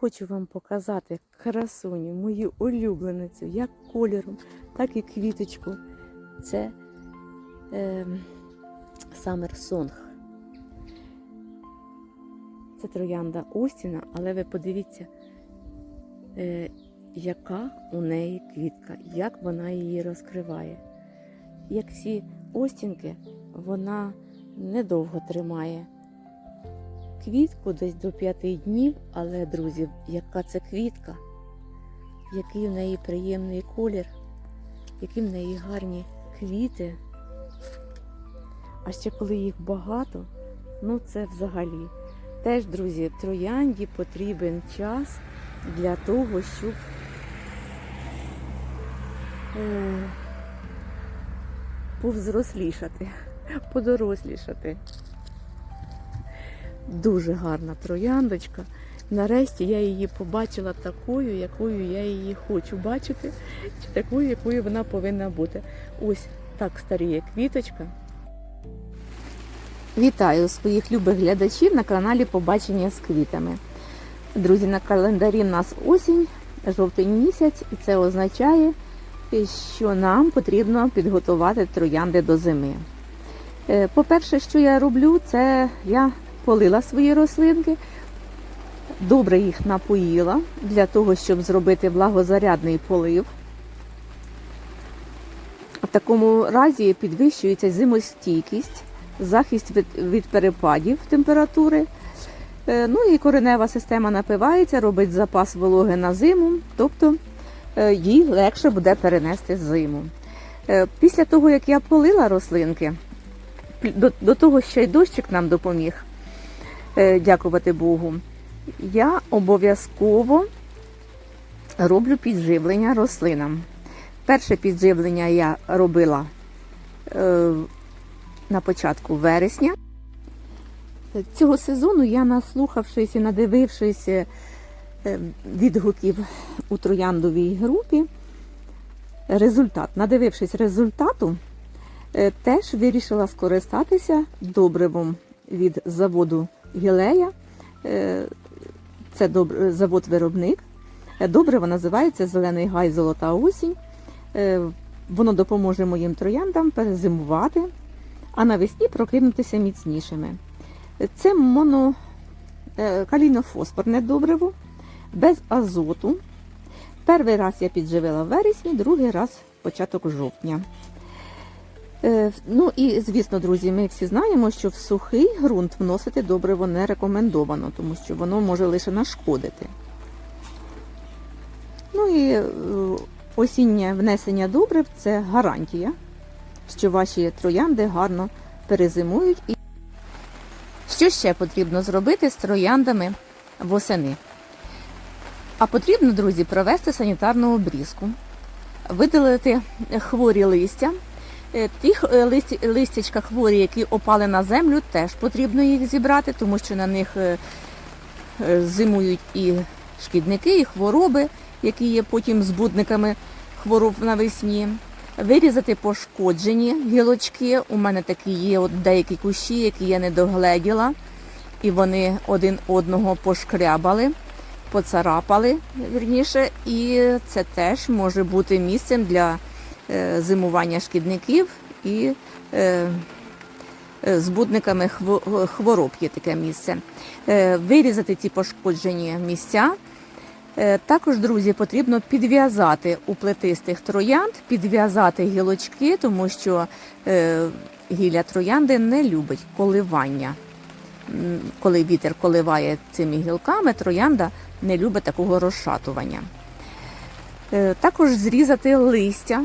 Хочу вам показати красуню, мою улюбленицю, як кольором, так і квіточку. Це е, Song. Це троянда Остіна, але ви подивіться, е, яка у неї квітка, як вона її розкриває. Як всі остінки, вона недовго тримає квітку десь до п'яти днів, але, друзі, яка це квітка, який в неї приємний колір, які в неї гарні квіти. А ще коли їх багато, ну це взагалі. Теж, друзі, троянді потрібен час для того, щоб е, повзрослішати, подорослішати. Дуже гарна трояндочка. Нарешті я її побачила такою, якою я її хочу бачити, чи такою, якою вона повинна бути. Ось так старіє квіточка. Вітаю своїх любих глядачів на каналі Побачення з квітами. Друзі, на календарі в нас осінь, жовтень місяць, і це означає, що нам потрібно підготувати троянди до зими. Е, По-перше, що я роблю, це я полила свої рослинки, добре їх напоїла для того, щоб зробити влагозарядний полив. В такому разі підвищується зимостійкість, захист від, від перепадів температури. Е, Ну і коренева система напивається, робить запас вологи на зиму, тобто е, їй легше буде перенести зиму. Е, Після того, як я полила рослинки, до, до того ще й дощик нам допоміг, дякувати Богу, я обов'язково роблю підживлення рослинам. Перше підживлення я робила е, на початку вересня. Цього сезону я, наслухавшись і надивившись е, відгуків у трояндовій групі, результат, надивившись результату, е, теж вирішила скористатися добривом від заводу Гілея. Е, Це завод-виробник. Е, Добриво називається Зелений гай Золота осінь. Е, Воно допоможе моїм трояндам перезимувати, а навесні прокинутися міцнішими. Це моно е, калійно-фосфорне добриво без азоту. Перший раз я підживила в вересні, другий раз початок жовтня. Е, Ну і звісно, друзі, ми всі знаємо, що в сухий ґрунт вносити добриво не рекомендовано, тому що воно може лише нашкодити. Ну і е, осіннє внесення добрив це гарантія, що ваші троянди гарно перезимують. І що ще потрібно зробити з трояндами восени? А потрібно, друзі, провести санітарну обрізку, видалити хворі листя. Е, Ті е, листячка хворі, які опали на землю, теж потрібно їх зібрати, тому що на них е, зимують і шкідники, і хвороби, які є потім збудниками хвороб навесні. Вирізати пошкоджені гілочки. У мене такі є от деякі кущі, які я не догледіла, і вони один одного пошкрябали, поцарапали вірніше, і це теж може бути місцем для зимування шкідників і е, е, збудниками хвороб є таке місце. Е, Вирізати ці пошкоджені місця. Е, Також, друзі, потрібно підв'язати у плетистих троянд, підв'язати гілочки, тому що е, гілля троянди не любить коливання. Коли вітер коливає цими гілками, троянда не любить такого розшатування. Е, Також зрізати листя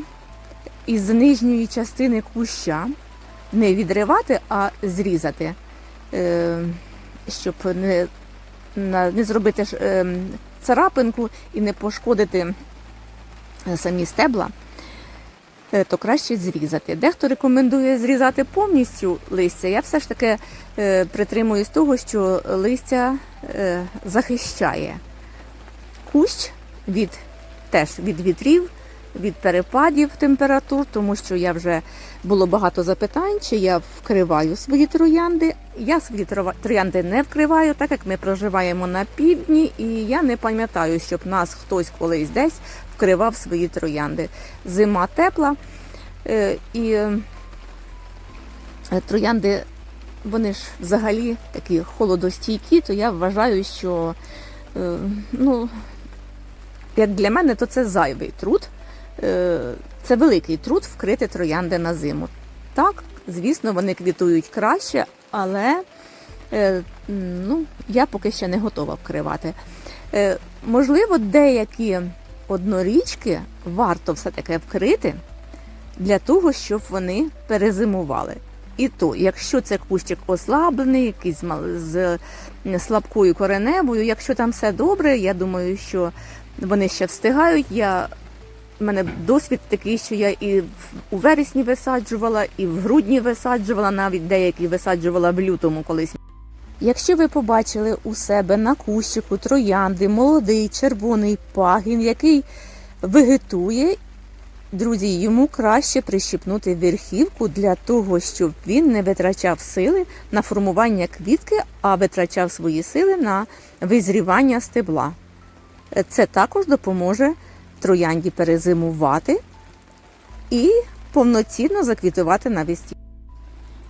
із нижньої частини куща, не відривати, а зрізати, е, щоб не, не зробити е, царапинку і не пошкодити е, самі стебла, то краще зрізати. Дехто рекомендує зрізати повністю листя. Я все ж таки притримуюсь того, що листя захищає кущ від, теж від вітрів, від перепадів температур, тому що я вже було багато запитань, чи я вкриваю свої троянди. Я свої троянди не вкриваю, так як ми проживаємо на півдні, і я не пам'ятаю, щоб нас хтось колись десь вкривав свої троянди. Зима тепла, е, і е, троянди, вони ж взагалі такі холодостійкі, то я вважаю, що е, ну, як для мене, то це зайвий труд. Е, Це великий труд вкрити троянди на зиму. Так, звісно, вони квітують краще, але е, ну, я поки ще не готова вкривати. Е, Можливо, деякі однорічки варто все-таки вкрити для того, щоб вони перезимували. І то, якщо це кущик ослаблений, якийсь з слабкою кореневою, якщо там все добре, я думаю, що вони ще встигають. Я у мене досвід такий, що я і у вересні висаджувала, і в грудні висаджувала, навіть деякі висаджувала в лютому колись. Якщо ви побачили у себе на кущику троянди, молодий червоний пагін, який вегетує, друзі, йому краще прищипнути верхівку для того, щоб він не витрачав сили на формування квітки, а витрачав свої сили на визрівання стебла. Це також допоможе троянді перезимувати і повноцінно заквітувати навесні.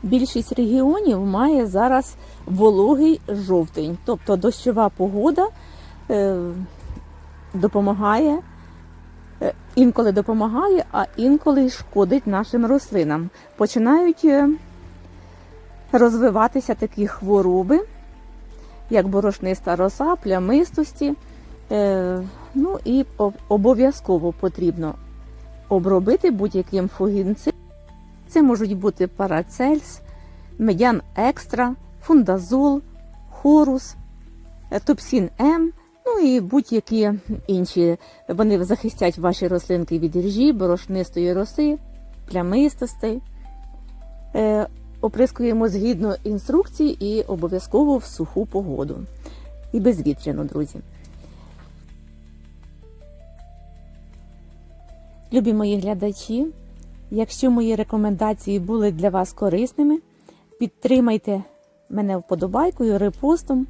Більшість регіонів має зараз вологий жовтень, тобто дощова погода е, допомагає, е, інколи допомагає, а інколи шкодить нашим рослинам. Починають е, розвиватися такі хвороби, як борошниста роса, плямистості. Ну і обов'язково потрібно обробити будь-яким фугінцидом. Це можуть бути парацельс, медян екстра, фундазол, хорус, е, топсін М, ну і будь-які інші. Вони захистять ваші рослинки від іржі, борошнистої роси, плямистостей. Е, Оприскуємо згідно інструкції і обов'язково в суху погоду. І безвітряно, друзі. Любі мої глядачі, якщо мої рекомендації були для вас корисними, підтримайте мене вподобайкою, репостом.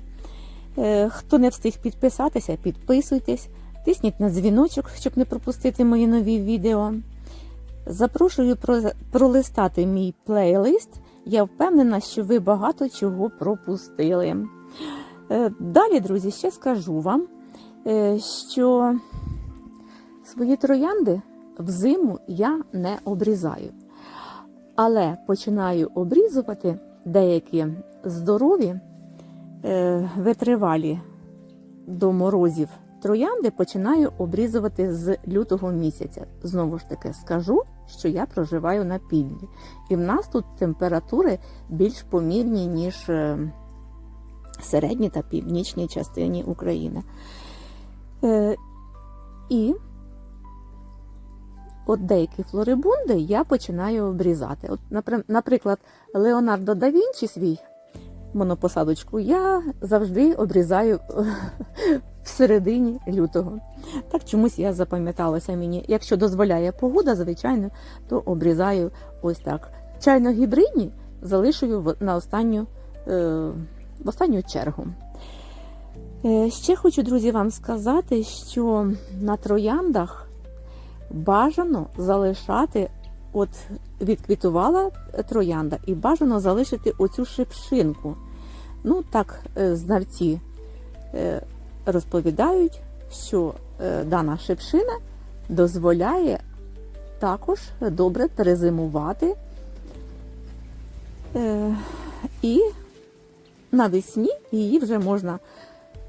Е, Хто не встиг підписатися, підписуйтесь, тисніть на дзвіночок, щоб не пропустити мої нові відео. Запрошую пролистати мій плейлист. Я впевнена, що ви багато чого пропустили. Е, Далі, друзі, ще скажу вам, е, що свої троянди взиму я не обрізаю. Але починаю обрізувати деякі здорові, е, витривалі до морозів троянди починаю обрізувати з лютого місяця. Знову ж таки скажу, що я проживаю на півдні. І в нас тут температури більш помірні, ніж е, середній та північній частині України. Е, І от деякі флорибунди я починаю обрізати. От, наприклад, Леонардо да Вінчі свій монопосадочку я завжди обрізаю в середині лютого. Так чомусь я запам'яталася мені. Якщо дозволяє погода, звичайно, то обрізаю ось так. Чайно-гібридні залишую в- на останню, е, в останню чергу. Е, Ще хочу, друзі, вам сказати, що на трояндах бажано залишати, от відквітувала троянда, і бажано залишити оцю шипшинку. Ну, так, е, знавці е, розповідають, що е, дана шипшина дозволяє також добре перезимувати. І навесні її вже можна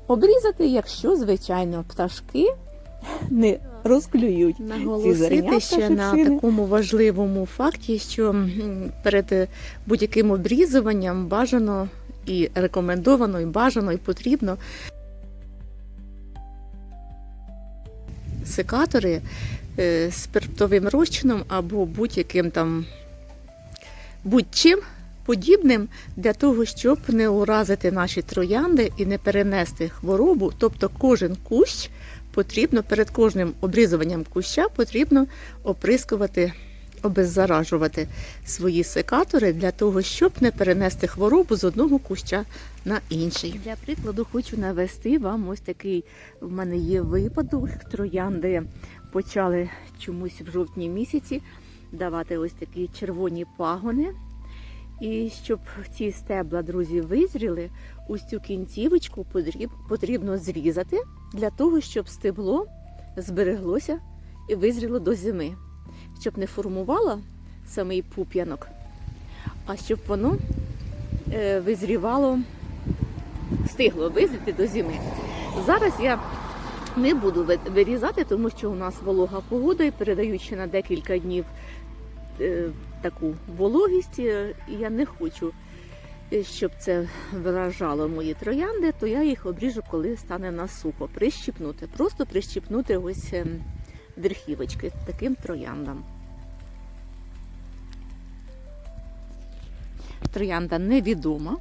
обрізати, якщо, звичайно, пташки не розклюють. Наголосити ще на такому важливому факті, що перед е, будь-яким обрізуванням бажано і рекомендовано, і бажано, і потрібно секатори е, з спиртовим розчином або будь-яким там будь-чим подібним для того, щоб не уразити наші троянди і не перенести хворобу. Тобто кожен кущ потрібно перед кожним обрізуванням куща потрібно оприскувати обеззаражувати свої секатори для того, щоб не перенести хворобу з одного куща на інший. Для прикладу хочу навести вам ось такий в мене є випадок. Троянди почали чомусь в жовтні місяці давати ось такі червоні пагони. І щоб ці стебла, друзі, визріли, ось цю кінцівочку потріб- потрібно зрізати для того, щоб стебло збереглося і визріло до зими, щоб не формувало самий пуп'янок, а щоб воно е, визрівало, встигло визріти до зими. Зараз я не буду вирізати, тому що у нас волога погода і передаючи на декілька днів е, таку вологість, е, я не хочу, щоб це вражало мої троянди, то я їх обріжу, коли стане на сухо. Прищіпнути. Просто прищіпнути ось ем, верхівочки таким трояндам. Троянда невідома,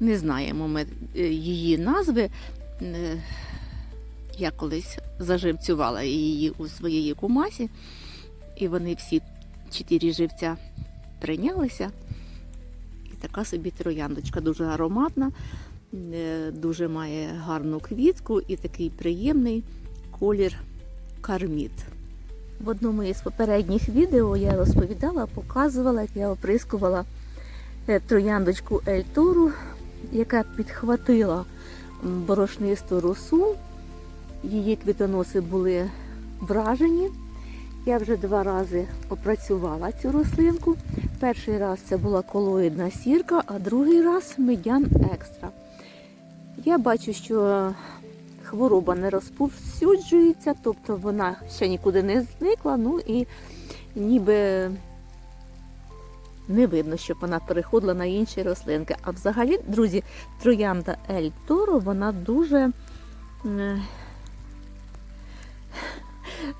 не знаємо ми е, її назви. Е, Я колись заживцювала її у своєї кумасі, і вони всі чотири живця прийнялися. Така собі трояндочка дуже ароматна, е, дуже має гарну квітку і такий приємний колір карміт. В одному із попередніх відео я розповідала, показувала, як я оприскувала е, трояндочку Ельтору, яка підхватила борошнисту росу. Її квітоноси були вражені. Я вже два рази опрацювала цю рослинку. Перший раз це була колоїдна сірка, а другий раз медян екстра. Я бачу, що хвороба не розповсюджується, тобто вона ще нікуди не зникла, ну і ніби не видно, щоб вона переходила на інші рослинки. А взагалі, друзі, троянда Ель Торо, вона дуже,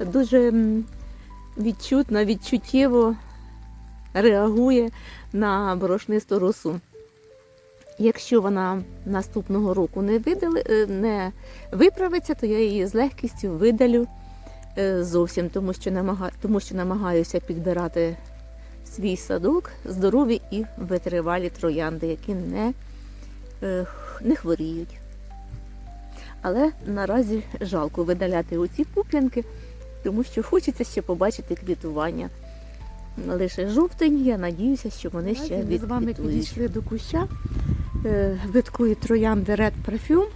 дуже м, відчутно, відчуттєво реагує на борошнисту росу. Якщо вона наступного року не, видали, е, не виправиться, то я її з легкістю видалю е, зовсім, тому що, намага, тому що намагаюся підбирати свій садок здорові і витривалі троянди, які не, е, не хворіють. Але наразі жалко видаляти оці пуплянки, тому що хочеться ще побачити квітування. Лише жовтень, я надіюся, що вони ще ми з вами підійшли до куща е, видкої троянди Red Perfume.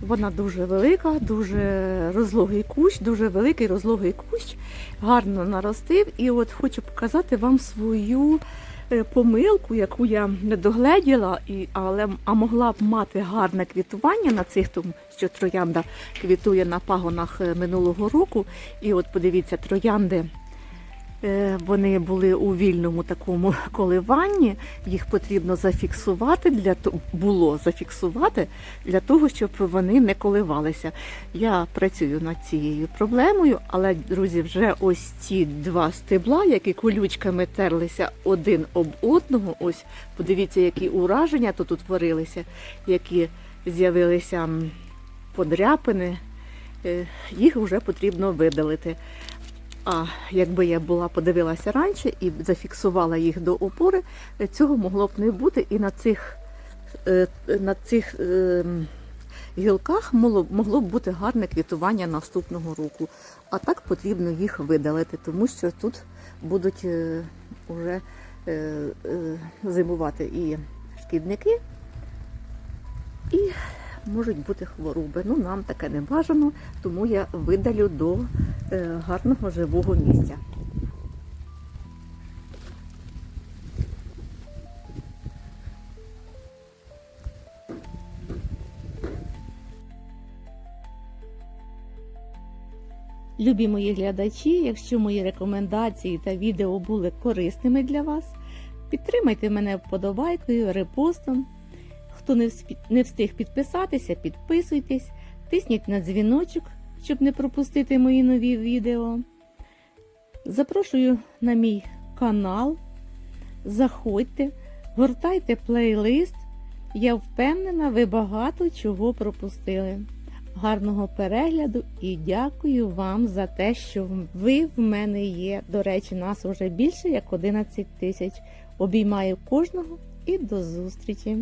Вона дуже велика, дуже розлогий кущ, дуже великий розлогий кущ, гарно наростив. І от хочу показати вам свою е, помилку, яку я не догледіла, і, але а могла б мати гарне квітування на цих, тому що троянда квітує на пагонах е, минулого року. І от подивіться, троянди. Е, Вони були у вільному такому коливанні. Їх потрібно зафіксувати для було зафіксувати для того, щоб вони не коливалися. Я працюю над цією проблемою, але друзі, вже ось ці два стебла, які колючками терлися один об одного. Ось подивіться, які ураження тут утворилися, які з'явилися подряпини. Е, Їх вже потрібно видалити. А якби я була подивилася раніше і зафіксувала їх до опори, цього могло б не бути. І на цих, е, на цих е, гілках могло, б бути гарне квітування наступного року. А так потрібно їх видалити, тому що тут будуть е, уже е, е, зимувати і шкідники, і можуть бути хвороби. Ну, нам таке не бажано, тому я видалю до е, гарного живого місця. Любі мої глядачі, якщо мої рекомендації та відео були корисними для вас, підтримайте мене вподобайкою, репостом. Хто не встиг підписатися, підписуйтесь, тисніть на дзвіночок, щоб не пропустити мої нові відео. Запрошую на мій канал. Заходьте, гортайте плейлист. Я впевнена, ви багато чого пропустили. гарного перегляду і дякую вам за те, що ви в мене є. До речі, нас вже більше як 11 тисяч. Обіймаю кожного і до зустрічі!